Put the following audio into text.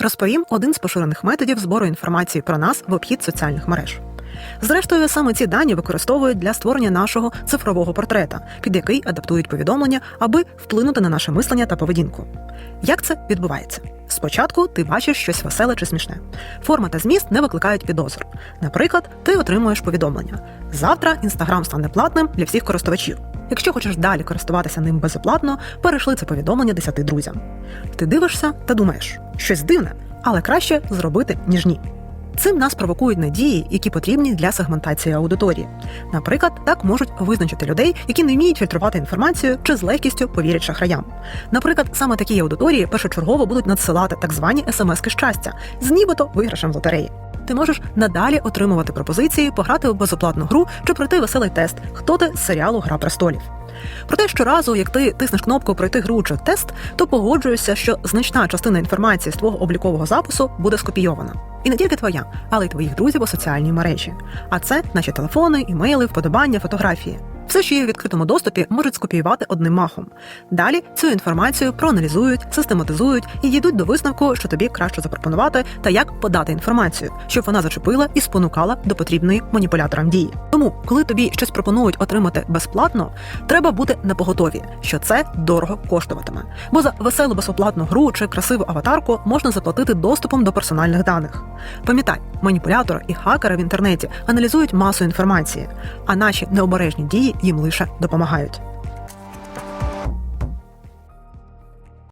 Розповім один з поширених методів збору інформації про нас в обхід соціальних мереж. Зрештою, саме ці дані використовують для створення нашого цифрового портрета, під який адаптують повідомлення, аби вплинути на наше мислення та поведінку. Як це відбувається? Спочатку ти бачиш щось веселе чи смішне. Форма та зміст не викликають підозр. Наприклад, ти отримуєш повідомлення. Завтра інстаграм стане платним для всіх користувачів. Якщо хочеш далі користуватися ним безоплатно, перейшли це повідомлення десяти друзям. Ти дивишся та думаєш, щось дивне, але краще зробити, ніж ні. Цим нас провокують надії, які потрібні для сегментації аудиторії. Наприклад, так можуть визначити людей, які не вміють фільтрувати інформацію чи з легкістю повірять шахраям. Наприклад, саме такі аудиторії першочергово будуть надсилати так звані смски щастя з нібито виграшем в лотереї. Ти можеш надалі отримувати пропозиції, пограти у безоплатну гру чи пройти веселий тест, хто ти з серіалу Гра престолів. Проте щоразу, як ти тиснеш кнопку пройти гру чи тест, то погоджуєшся, що значна частина інформації з твого облікового запису буде скопійована. І не тільки твоя, але й твоїх друзів у соціальній мережі. А це наші телефони, імейли, вподобання, фотографії. Все, що є в відкритому доступі, можуть скопіювати одним махом. Далі цю інформацію проаналізують, систематизують і дійдуть до висновку, що тобі краще запропонувати та як подати інформацію, щоб вона зачепила і спонукала до потрібної маніпуляторам дії. Тому, коли тобі щось пропонують отримати безплатно, треба бути напоготові, що це дорого коштуватиме. Бо за веселу безоплатну гру чи красиву аватарку можна заплатити доступом до персональних даних. Пам'ятай, маніпулятори і хакери в інтернеті аналізують масу інформації, а наші необережні дії їм лише допомагають.